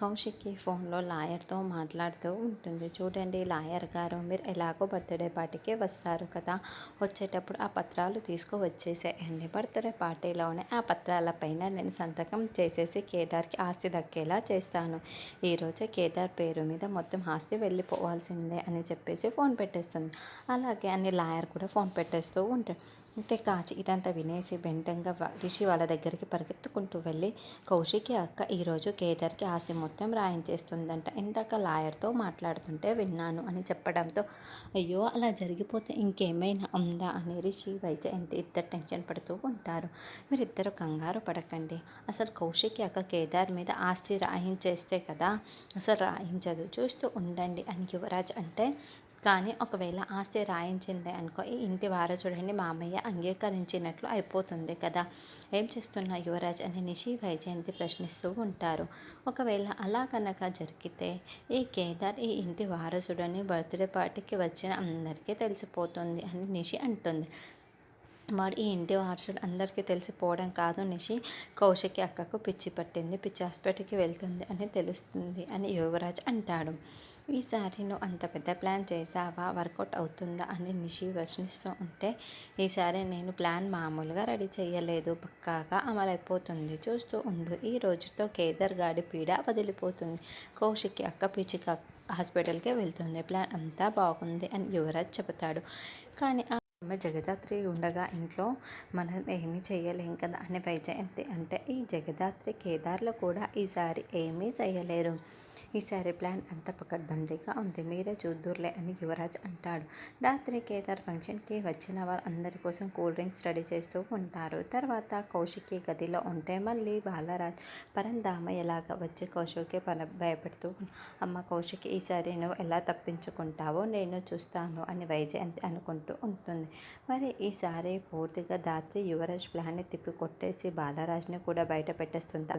కౌశిక్కి ఫోన్లో లాయర్తో మాట్లాడుతూ ఉంటుంది. చూడండి లాయర్ గారు మీరు ఎలాగో బర్త్డే పార్టీకి వస్తారు కదా. వచ్చేటప్పుడు ఆ పత్రాలు తీసుకువచ్చేసేయండి బర్త్డే పార్టీలోనే ఆ పత్రాలపైన నేను సంతకం చేసేసి కేదార్కి ఆస్తి దక్కేలా చేస్తాను. ఈరోజే కేదార్ పేరు మీద మొత్తం ఆస్తి వెళ్ళిపోవాల్సిందే అని చెప్పేసి ఫోన్ పెట్టేస్తుంది. అలాగే అని లాయర్ కూడా ఫోన్ పెట్టేస్తూ ఉంటాడు అంతే కాచి ఇదంతా వినేసి వెంటంగా రిషి వాళ్ళ దగ్గరికి పరిగెత్తుకుంటూ వెళ్ళి కౌశికి అక్క ఈరోజు కేదార్కి ఆస్తి మొత్తం మొత్తం రాయించేస్తుందంట. ఇందాక లాయర్తో మాట్లాడుతుంటే విన్నాను అని చెప్పడంతో అయ్యో అలా జరిగిపోతే ఇంకేమైనా ఉందా అని రిషి ఎంత ఇద్దరు టెన్షన్ పడుతూ ఉంటారు. మీరిద్దరు కంగారు పడకండి. అసలు కౌశిక్ యొక్క కేదార్ మీద ఆస్తి రాయించేస్తే కదా అసలు రాయించదు. చూస్తూ ఉండండి అని యువరాజ్ అంటే కానీ ఒకవేళ ఆస్తి రాయించింది అనుకో ఈ ఇంటి వారసుడిని మామయ్య అంగీకరించినట్లు అయిపోతుంది కదా. ఏం చేస్తున్న యువరాజ్ అని నిషి వైజయంతి ప్రశ్నిస్తూ ఉంటారు. ఒకవేళ అలా కనుక జరిగితే ఈ కేదార్ ఈ ఇంటి వారసుడని బర్త్డే పార్టీకి వచ్చిన అందరికీ తెలిసిపోతుంది అని నిషి అంటుంది. వాడు ఈ ఇంటి వారసుడు అందరికీ తెలిసిపోవడం కాదు నిషి. కౌశికి అక్కకు పిచ్చి పట్టింది పిచ్చి హాస్పిటల్కి వెళ్తుంది అని తెలుస్తుంది అని యువరాజ్ అంటాడు. ఈసారి నువ్వు అంత పెద్ద ప్లాన్ చేసావా వర్కౌట్ అవుతుందా? అని నిషి ప్రశ్నిస్తూ ఉంటే ఈసారి నేను ప్లాన్ మామూలుగా రెడీ చేయలేదు. పక్కాగా అమలైపోతుంది. చూస్తూ ఉండు. ఈ రోజుతో కేదార్ గాడి పీడ వదిలిపోతుంది. కౌశికి అక్క పిచ్చిక హాస్పిటల్కే వెళ్తుంది. ప్లాన్ అంతా బాగుంది అని యువరాజ్ చెబుతాడు. కానీ ఆమె జగదాత్రి ఉండగా ఇంట్లో మనం ఏమీ చేయలేం కదా అని వైజయంతి అంటే ఈ జగదాత్రి కేదార్లో కూడా ఈసారి ఏమీ చేయలేరు. ఈసారి ప్లాన్ అంత పకడ్బందీగా ఉంది. మీరే చూద్దురులే అని యువరాజ్ అంటాడు. రాత్రి కేదార్ ఫంక్షన్కి వచ్చిన అందరి కోసం కూల్ డ్రింక్స్ రెడీ చేస్తూ ఉంటారు. తర్వాత కౌశికి గదిలో ఉంటే మళ్ళీ బాలరాజ్ పరంధామ ఎలాగ వచ్చి కౌశికి పర భయపెడుతూ అమ్మ కౌశికి ఈసారి నువ్వు ఎలా తప్పించుకుంటావో నేను చూస్తాను అని వైజయంతి అనుకుంటూ ఉంటుంది. మరి ఈసారి పూర్తిగా దాత్రి యువరాజ్ ప్లాన్ని తిప్పి కొట్టేసి బాలరాజ్ని కూడా బయట పెట్టేస్తుంది?